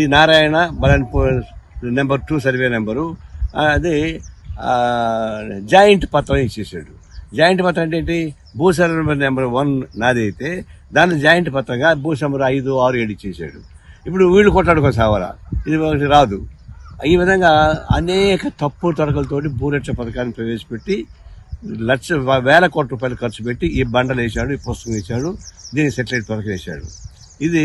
ఈ Narayana Balanpur number two survey number అది joint పత్రం ఇచ్చేసాడు. జాయింట్ పత్రం అంటే ఏంటి? భూ సర్వే నెంబర్ వన్ నాది అయితే దాన్ని జాయింట్ పత్రంగా భూ ఐదు ఆరు ఏడు ఇచ్చేసాడు. ఇప్పుడు వీళ్ళు కొట్లాడుకో సావరా. ఇది ఒకటి రాదు. ఈ విధంగా అనేక తప్పు తడకలతోటి భూరక్ష పథకాన్ని ప్రవేశపెట్టి లక్ష వేల కోట్ల రూపాయలు ఖర్చు పెట్టి ఈ బండలు వేశాడు ఈ పుస్తకం వేశాడు దీన్ని సెటిలైట్ పథకం వేశాడు. ఇది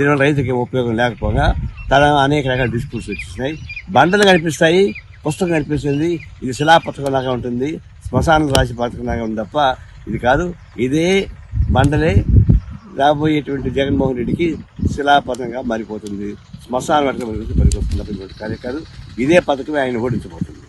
దీనివల్ల రైతుకి ఉపయోగం లేకపోగా తన అనేక రకాల డిస్ప్యూట్స్ వచ్చేసినాయి. బండలు కనిపిస్తాయి పుస్తకం కనిపిస్తుంది ఇది శిలా పథకం లాగా ఉంటుంది శ్మశానం రాశి పథకం లాగా ఉంది తప్ప ఇది కాదు. ఇదే బండలే రాబోయేటువంటి జగన్మోహన్ రెడ్డికి శిలాపథంగా మారిపోతుంది. శ్మశాన పథకం పనికొస్తుంది తప్ప ఇంకోటి కాదు. ఇదే పథకమే ఆయన ఓడించబోతుంది.